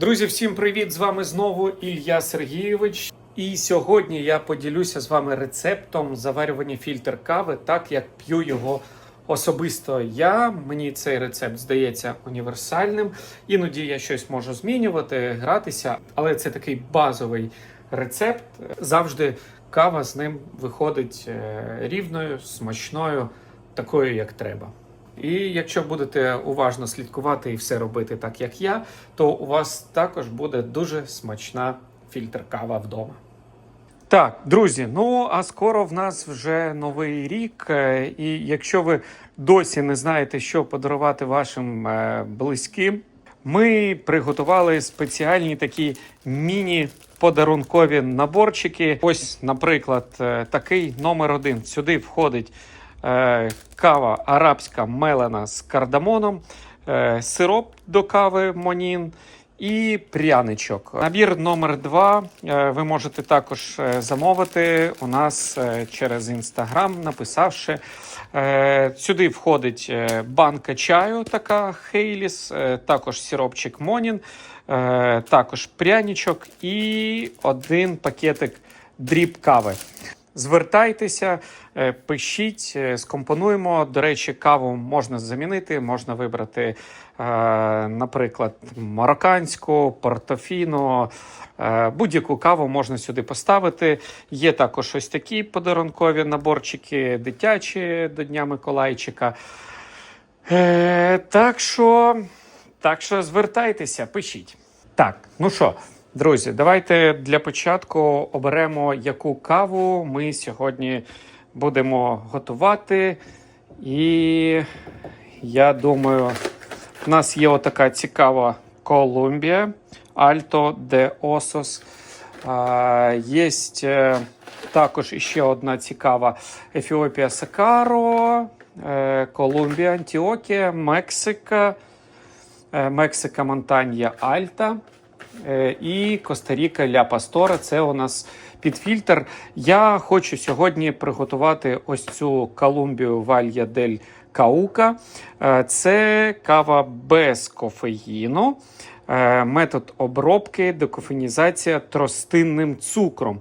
Друзі, всім привіт! З вами знову Ілля Сергійович. І сьогодні я поділюся з вами рецептом заварювання фільтр кави, так як п'ю його особисто я. Мені цей рецепт здається універсальним. Іноді я щось можу змінювати, гратися, але це такий базовий рецепт. Завжди кава з ним виходить е, рівною, смачною, такою, як треба. І якщо будете уважно слідкувати і все робити так, як я, то у вас також буде дуже смачна фільтр кава вдома. Так, друзі, ну а скоро в нас вже новий рік. е, І якщо ви досі не знаєте, що подарувати вашим е, близьким, ми приготували спеціальні такі міні-подарункові наборчики. Ось, наприклад, е, такий номер один. Сюди входить кава арабська мелена з кардамоном, е, сироп до кави Монін і пряничок. Набір номер два е, ви можете також е, замовити у нас е, через інстаграм, написавши. Е, Сюди входить е, банка чаю, така Хейліс, е, також сиропчик Монін, е, також пряничок і один пакетик дріб кави. Звертайтеся, е, пишіть, е, скомпонуємо. До речі, каву можна замінити, можна вибрати, е, наприклад, марокканську, портофіно, будь-яку каву можна сюди поставити. Є також ось такі подарункові наборчики, дитячі до Дня Миколайчика. Так що, так що звертайтеся, пишіть. Так, ну що, друзі, давайте для початку оберемо, яку каву ми сьогодні будемо готувати. І я думаю, в нас є отака цікава Колумбія Альто де Осос. Є також іще одна цікава Ефіопія Сакаро, е, Колумбія, Антіокія, Мексика, е, Мексика Монтанья Альта е, і Коста-Ріка Ля Пастора. Це у нас під фільтр. Я хочу сьогодні приготувати ось цю Колумбію Валья дель Каука. Е, Це кава без кофеїну. Е, Метод обробки, декофенізація тростинним цукром.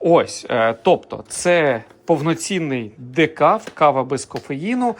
Ось, е, тобто, це повноцінний декав, кава без кофеїну,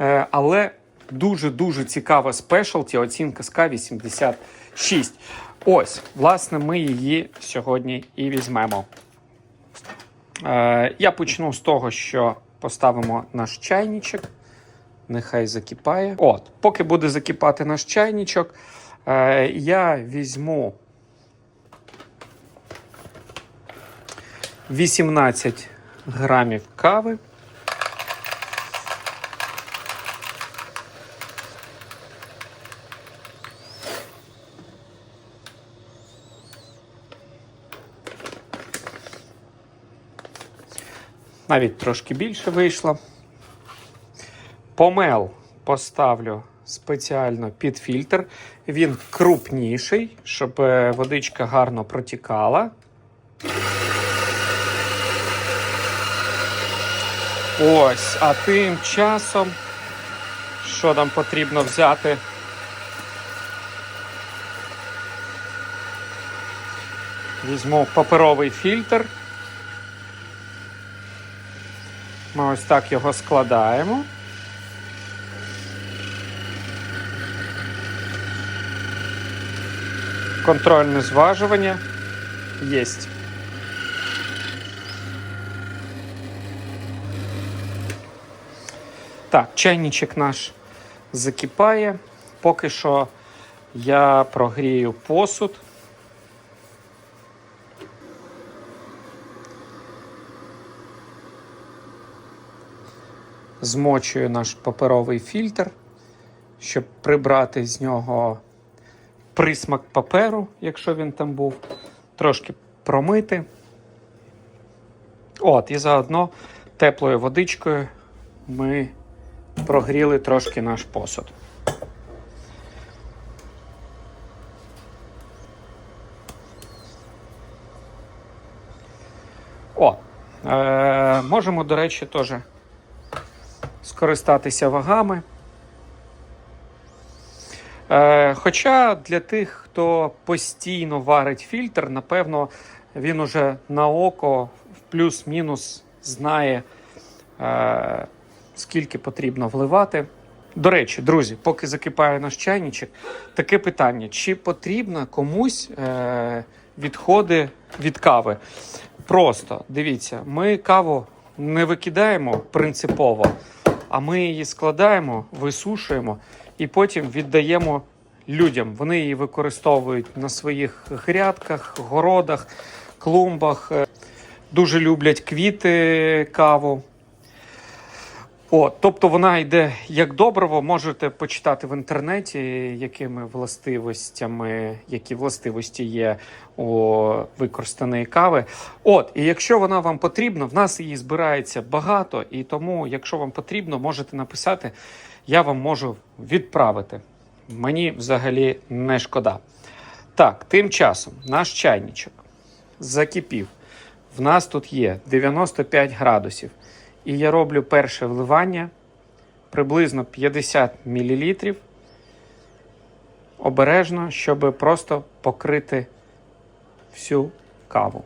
е, але дуже-дуже цікава спешалті, оцінка СК 86. Ось, власне, ми її сьогодні і візьмемо. Е, Я почну з того, що поставимо наш чайничок. Нехай закипає. От, поки буде закипати наш чайничок, е, я візьму 18 грамів кави. Навіть трошки більше вийшло. Помел поставлю спеціально під фільтр. Він крупніший, щоб е, водичка гарно протікала. Ось, а тим часом, що нам потрібно взяти? Візьму паперовий фільтр. Ми ось так його складаємо. Контрольне зважування єсть. Так, чайничок наш закипає. Поки що я прогрію посуд. Змочую наш паперовий фільтр, щоб прибрати з нього присмак паперу, якщо він там був, трошки промити. От, і заодно теплою водичкою ми прогріли трошки наш посуд. О, е, можемо, до речі, теж скористатися вагами. Е, хоча для тих, хто постійно варить фільтр, напевно, він уже на око в плюс-мінус знає, е, скільки потрібно вливати. До речі, друзі, поки закипає наш чайничок, таке питання: чи потрібно комусь е, відходи від кави? Просто дивіться, ми каву не викидаємо принципово, а ми її складаємо, висушуємо і потім віддаємо людям. Вони її використовують на своїх грядках, городах, клумбах. Е, Дуже люблять квіти, каву. О, тобто вона йде як добриво, можете почитати в інтернеті, якими властивостями, які властивості є у використаної кави. От, і якщо вона вам потрібна, в нас її збирається багато, і тому, якщо вам потрібно, можете написати, я вам можу відправити. Мені взагалі не шкода. Так, тим часом наш чайничок закипів. В нас тут є 95 градусів. І я роблю перше вливання приблизно 50 мл. Обережно, щоб просто покрити всю каву.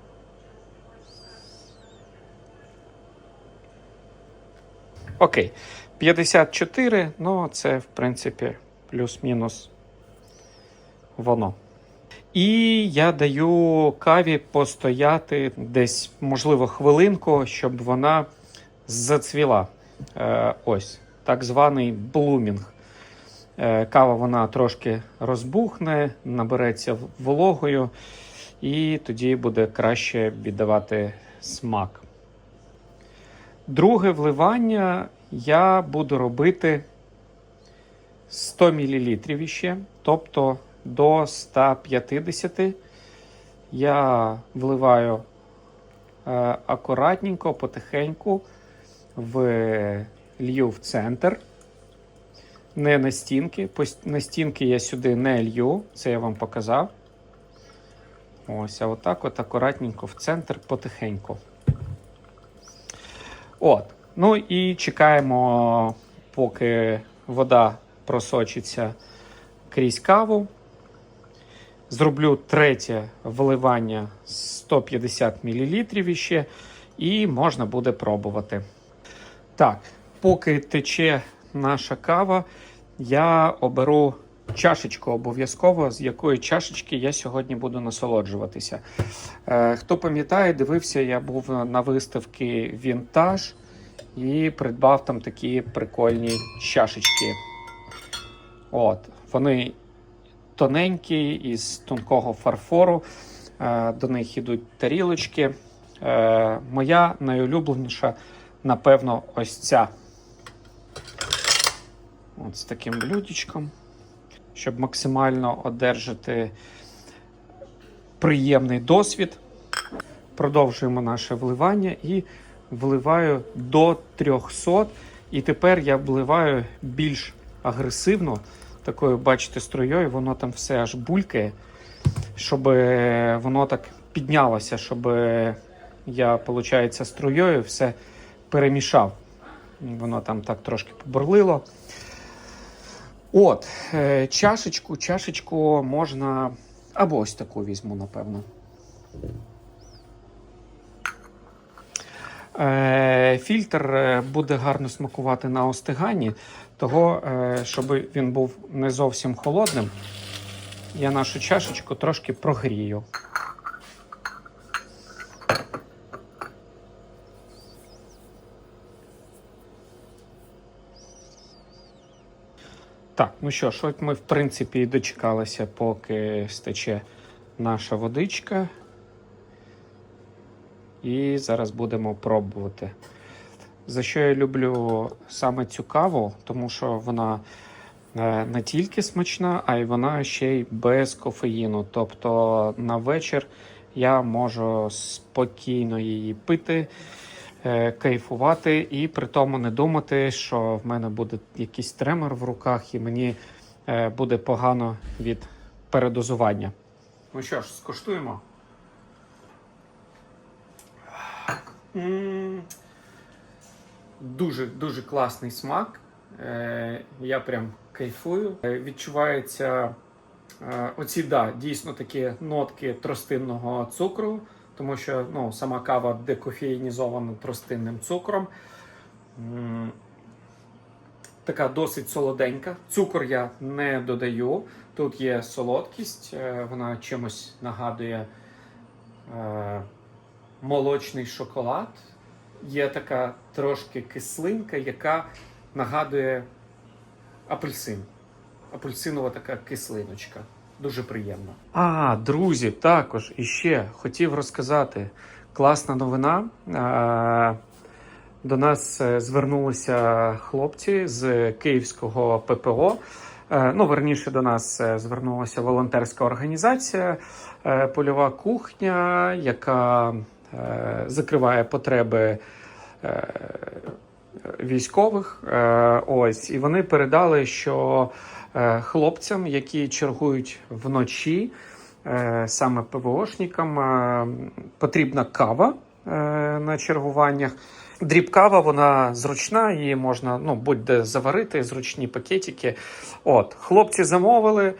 Окей. 54, ну це, в принципі, плюс-мінус воно. І я даю каві постояти десь, можливо, хвилинку, щоб вона зацвіла. Е, ось, так званий блумінг. Е, кава вона трошки розбухне, набереться вологою, і тоді буде краще віддавати смак. Друге вливання я буду робити 100 мл іще, тобто до 150 я вливаю е, акуратненько, потихеньку в лью в центр. Не на стінки. На стінки я сюди не лью, це я вам показав. Ось, а отак от акуратненько в центр потихеньку. От. Ну і чекаємо, поки вода просочиться крізь каву. Зроблю третє вливання 150 мл іще, і можна буде пробувати. Так, поки тече наша кава, я оберу чашечку обов'язково, з якої чашечки я сьогодні буду насолоджуватися. Е, хто пам'ятає, дивився, я був на виставці Вінтаж і придбав там такі прикольні чашечки. От, вони тоненькі, із тонкого фарфору. Е, До них йдуть тарілочки. Е, Моя найулюбленіша, напевно, ось ця. От з таким блюдечком, щоб максимально одержати приємний досвід. Продовжуємо наше вливання і вливаю до 300. І тепер я вливаю більш агресивно, такою, бачите, струєю, воно там все аж булькає, щоб е, воно так піднялося, щоб е, я, виходить, струєю все перемішав. Воно там так трошки побурлило. От, е, чашечку, чашечку можна. Або ось таку візьму, напевно. Е, Фільтр е, буде гарно смакувати на остиганні, того, щоб він був не зовсім холодним, я нашу чашечку трошки прогрію. Так, ну що ж, от ми в принципі і дочекалися, поки стече наша водичка. І зараз будемо пробувати. За що я люблю саме цю каву, тому що вона е, не тільки смачна, а й вона ще й без кофеїну. Тобто на вечір я можу спокійно її пити, кайфувати і при тому не думати, що в мене буде якийсь тремор в руках і мені е, буде погано від передозування. Ну що ж, скуштуємо. Дуже дуже класний смак. Е, Я прям кайфую. Е, Відчувається Е, Оці, да, дійсно такі нотки тростинного цукру, тому що ну, сама кава декофеїнізована тростинним цукром. Така досить солоденька. Цукор я не додаю. Тут є солодкість, е, вона чимось нагадує е, молочний шоколад. Є така трошки кислинка, яка нагадує апельсин. Апельсинова така кислиночка. Дуже приємно. А, друзі, також іще хотів розказати класна новина. До нас е, звернулися хлопці з Київського ППО. Е, Ну, верніше до нас е, звернулася волонтерська організація Польова кухня, яка закриває потреби військових. Ось, і вони передали, що хлопцям, які чергують вночі, е, саме ПВОшникам, е, потрібна кава е, на чергуваннях. Дріб кава, вона зручна, її можна ну, будь-де заварити, зручні пакетики. От, хлопці замовили.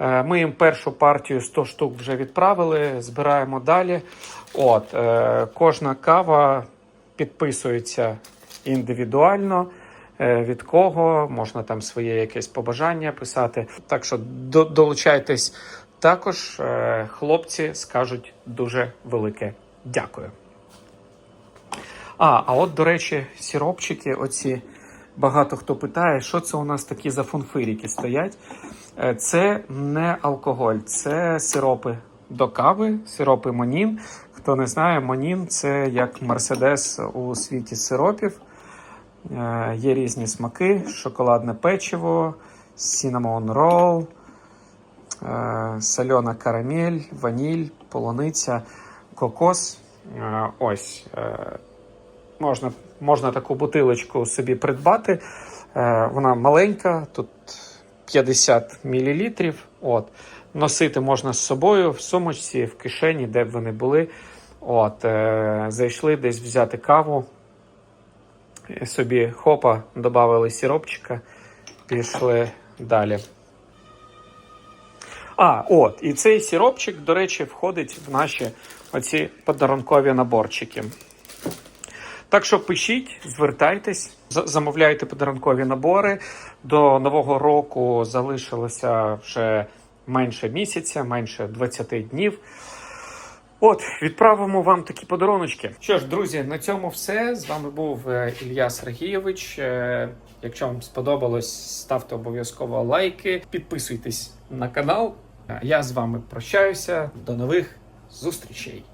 е, Ми їм першу партію 100 штук вже відправили, збираємо далі. От, е, кожна кава підписується індивідуально. Е, Від кого можна там своє якесь побажання писати. Так що до- долучайтесь також. е, Хлопці скажуть дуже велике дякую. А, а от, до речі, сіропчики, оці багато хто питає, що це у нас такі за фунфирики стоять. Е, Це не алкоголь, це сиропи до кави, сиропи Монін. Хто не знає, Монін це як Мерседес у світі сиропів. Е, Є різні смаки: шоколадне печиво, сінамон рол, е, сальона карамель, ваніль, полуниця, кокос. Е, Ось. Можна, можна таку бутилочку собі придбати. Вона маленька, тут 50 мл. От. Носити можна з собою в сумочці, в кишені, де б вони були. От, зайшли десь взяти каву. Собі хопа, додали сіропчика, пішли далі. А, от, і цей сіропчик, до речі, входить в наші оці подарункові наборчики. Так що пишіть, звертайтесь, замовляйте подарункові набори. До нового року залишилося вже менше місяця, менше 20 днів. От, відправимо вам такі подаруночки. Що ж, друзі, на цьому все. З вами був е, Ілля Сергійович. Е, Якщо вам сподобалось, ставте обов'язково лайки, підписуйтесь на канал. Я з вами прощаюся. До нових зустрічей.